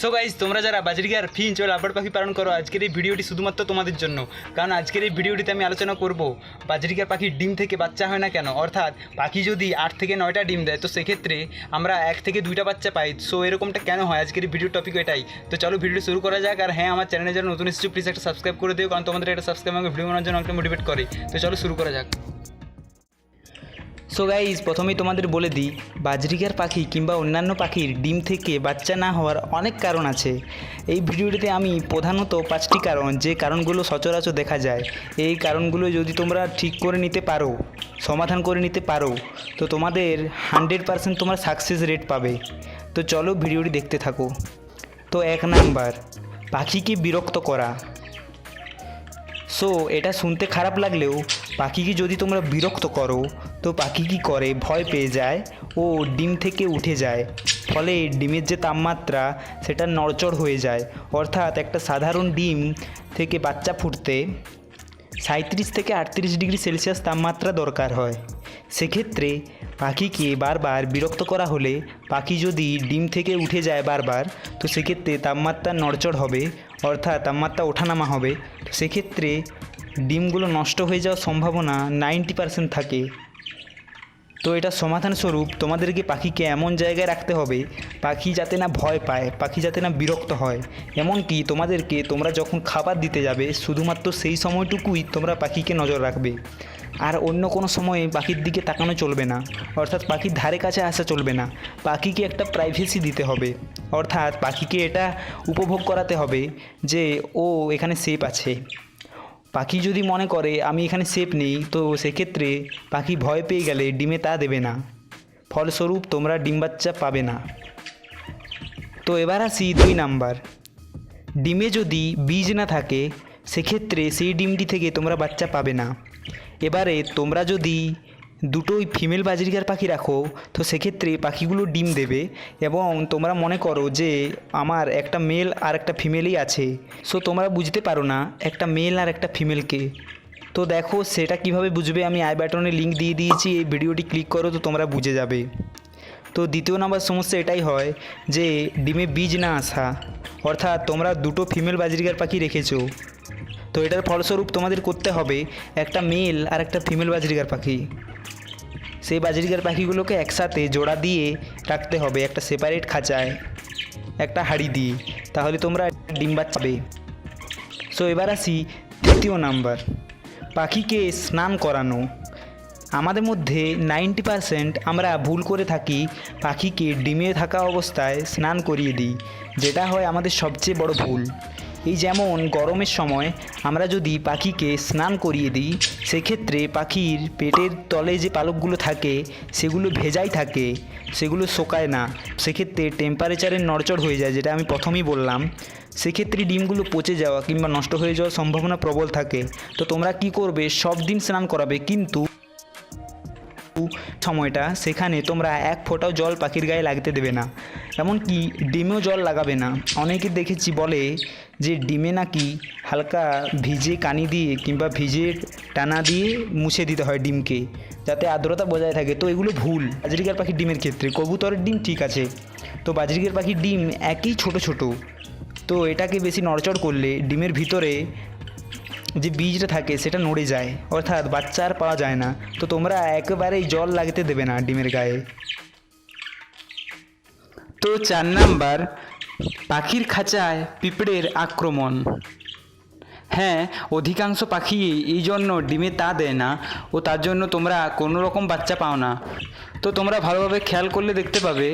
So guys তোমরা যারা বাজরিকার Finch ও লাভবার পাখি পালন করো, আজকের এই ভিডিওটি শুধুমাত্র তোমাদের জন্য। কারণ আজকের এই ভিডিওটিতে আমি আলোচনা করব বাজরিকার পাখির ডিম থেকে বাচ্চা হয় না কেন? অর্থাৎ পাখি যদি আট থেকে নয়টা ডিম দেয়, তো সেক্ষেত্রে আমরা এক থেকে দুইটা বাচ্চা পাই। সো এরকমটা কেন হয় আজকের এই ভিডিও টপিক এটাই। তো চলো ভিডিও শুরু করা যাক, আর হ্যাঁ আমার চ্যানেলে যারা নতুন এসেছ প্লিজ একটা সাবস্ক্রাইব করে দিও, কারণ তোমাদের একটা সাবস্ক্রাইব আমাকে ভিডিও বানানোর জন্য অনেকটা মোটিভেট করে। তো চলো শুরু করা যাক। সো গাইজ প্রথমেই তোমাদের বলে দিই, বাজরিকার পাখি কিংবা অন্যান্য পাখির ডিম থেকে বাচ্চা না হওয়ার অনেক কারণ আছে। এই ভিডিওটিতে আমি প্রধানত পাঁচটি কারণ, যে কারণগুলো সচরাচর দেখা যায়। এই কারণগুলো যদি তোমরা ঠিক করে নিতে পারো, সমাধান করে নিতে পারো, তো তোমাদের হান্ড্রেড পারসেন্ট তোমার সাকসেস রেট পাবে। তো চলো ভিডিওটি দেখতে থাকো। তো এক নাম্বার, পাখিকে বিরক্ত করা। সো এটা শুনতে খারাপ লাগলেও পাখিকে যদি তোমরা বিরক্ত করো তো পাখি কী করে? ভয় পেয়ে যায়। ও ডিম থেকে উঠে যায়। ফলে ডিমের যে তাপমাত্রা, সেটা নড়চড় হয়ে যায়। অর্থাৎ একটা সাধারণ ডিম থেকে বাচ্চা ফুটতে সাঁত্রিশ থেকে আটত্রিশ ডিগ্রি সেলসিয়াস তাপমাত্রা দরকার হয়। সেক্ষেত্রে পাখিকে বারবার বিরক্ত করা হলে পাখি যদি ডিম থেকে উঠে যায় বারবার, তো সেক্ষেত্রে তাপমাত্রা নড়চড় হবে, অর্থাৎ তাপমাত্রা ওঠানামা হবে। তো সেক্ষেত্রে ডিমগুলো নষ্ট হয়ে যাওয়ার সম্ভাবনা নাইনটি পার্সেন্ট থাকে। তো এটা সমাধান স্বরূপ, তোমাদেরকে পাখিকে এমন জায়গায় রাখতে হবে, পাখি যাতে না ভয় পায়, পাখি যাতে না বিরক্ত হয়। এমনকি তোমাদেরকে তোমরা যখন খাবার দিতে যাবে, শুধুমাত্র সেই সময়টুকুই তোমরা পাখিকে নজর রাখবে। আর অন্য কোনো সময়ে পাখির দিকে তাকানো চলবে না, অর্থাৎ পাখির ধারে কাছে আসা চলবে না। পাখিকে একটা প্রাইভেসি দিতে হবে, অর্থাৎ পাখিকে এটা উপভোগ করাতে হবে যে, ও এখানে সেফ আছে। পাখি যদি মনে করে, আমি এখানে সেফ নেই তো সেক্ষেত্রে পাখি ভয় পেয়ে গেলে ডিমে তা দেবে না। ফলস্বরূপ তোমরা ডিম বাচ্চা পাবে না। তো এবার আসি দুই নাম্বার। ডিমে যদি বীজ না থাকে, সেক্ষেত্রে সেই ডিমটি থেকে তোমরা বাচ্চা পাবে না। এবারে তোমরা যদি দুটোই ফিমেল বাজরিকার পাখি রাখো, তো সেক্ষেত্রে পাখিগুলো ডিম দেবে এবং তোমরা মনে করো যে আমার একটা মেল আর একটা ফিমেলই আছে। সো তোমরা বুঝতে পারো না একটা মেল আর একটা ফিমেলকে তো দেখো সেটা কীভাবে বুঝবে? আমি আই বাটনে লিঙ্ক দিয়ে দিয়েছি, এই ভিডিওটি ক্লিক করো তো তোমরা বুঝে যাবে। তো দ্বিতীয় নাম্বার সমস্যা এটাই হয় যে ডিমে বীজ না আসা। অর্থাৎ তোমরা দুটো ফিমেল বাজরিকার পাখি রেখেছো। তো এটার ফলস্বরূপ তোমাদের করতে হবে একটা মেল আর একটা ফিমেল বাজরিকার পাখি। সেই বাজরিকার পাখিগুলোকে একসাথে জোড়া দিয়ে রাখতে হবে একটা সেপারেট খাঁচায়, একটা হাঁড়ি দিয়ে। তাহলে তোমরা ডিম বাচ্চাবে সো এবার আসি তৃতীয় নাম্বার। পাখিকে স্নান করানো। আমাদের মধ্যে নাইনটি পারসেন্ট আমরা ভুল করে থাকি পাখিকে ডিমে থাকা অবস্থায় স্নান করিয়ে দিই, যেটা হয় আমাদের সবচেয়ে বড় ভুল। এই যেমন গরমের সময় আমরা যদি পাখিকে স্নান করিয়ে দিই, সেক্ষেত্রে পাখির পেটের তলে যে পালকগুলো থাকে, সেগুলো ভেজাই থাকে, সেগুলো শোকায় না। সেক্ষেত্রে টেম্পারেচারের নড়চড় হয়ে যায়, যেটা আমি প্রথমেই বললাম। সেক্ষেত্রে ডিমগুলো পচে যাওয়া কিংবা নষ্ট হয়ে যাওয়ার সম্ভাবনা প্রবল থাকে। তো তোমরা কি করবে? সব দিন স্নান করাবে, কিন্তু সময়টা সেখানে তোমরা এক ফোঁটাও জল পাখির গায়ে লাগতে দেবে না। এমনকি ডিমেও জল লাগাবে না। অনেকে দেখেছি বলে যে ডিমে নাকি হালকা ভিজে কানি দিয়ে কিংবা ভিজে টানা দিয়ে মুছে দিতে হয় ডিমকে, যাতে আর্দ্রতা বজায় থাকে। তো এগুলো ভুল। বাজরিকার পাখির ডিমের ক্ষেত্রে। কবুতরের ডিম ঠিক আছে। তো বাজরিকার পাখির ডিম একই ছোট ছোট। তো এটাকে বেশি নড়চড় করলে ডিমের ভিতরে যে বীজটা থাকে সেটা নড়ে যায়। অর্থাৎ বাচ্চা আর পাওয়া যায় না। তো তোমরা একেবারেই জল লাগতে দেবে না ডিমের গায়ে। তো চার নাম্বার পাখির খাঁচায় পিঁপড়ের আক্রমণ। হ্যাঁ অধিকাংশ পাখি এই জন্য ডিমে তা দেয় না ও তার জন্য তোমরা কোনো রকম বাচ্চা পাও না। তো তোমরা ভালোভাবে খেয়াল করলে দেখতে পাবে,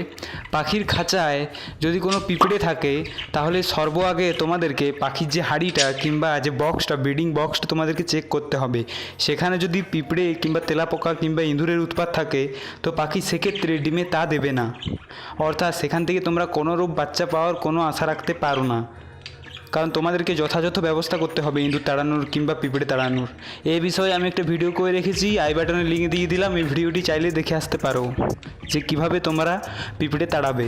পাখির খাঁচায় যদি কোনো পিঁপড়ে থাকে, তাহলে সর্ব আগে তোমাদেরকে পাখির যে হাঁড়িটা কিংবা যে বক্সটা ব্রিডিং বক্সটা তোমাদেরকে চেক করতে হবে। সেখানে যদি পিঁপড়ে কিংবা তেলাপোকা কিংবা ইঁদুরের উৎপাত থাকে, তো পাখি সেক্ষেত্রে ডিমে তা দেবে না। অর্থাৎ সেখান থেকে তোমরা কোনো রূপ বাচ্চা পাওয়ার কোনো আশা রাখতে পারো না। কারণ তোমাদেরকে যথাযথ ব্যবস্থা করতে হবে ইঁদুর তাড়ানোর কিংবা পিঁপড়ে তাড়ানোর। এই বিষয়ে আমি একটা ভিডিও করে রেখেছি, আই বাটনে লিঙ্ক দিয়ে দিলাম, এই ভিডিওটি চাইলে দেখে আসতে পারো যে কীভাবে তোমরা পিঁপড়ে তাড়াবে।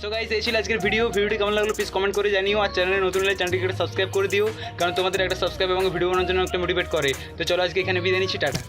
সো গাইস এই ছিল আজকের ভিডিও ভিডিওটি কেমন লাগল প্লিজ কমেন্ট করে জানিও, আর চ্যানেলে নতুন হলে চ্যানেলটিকে সাবস্ক্রাইব করে দিও, কারণ তোমাদের একটা সাবস্ক্রাইব এবং ভিডিও বানানোর জন্য একটা মোটিভেট করে। তো চলো আজকে এখানে বিদায় নিচ্ছি, টাটা।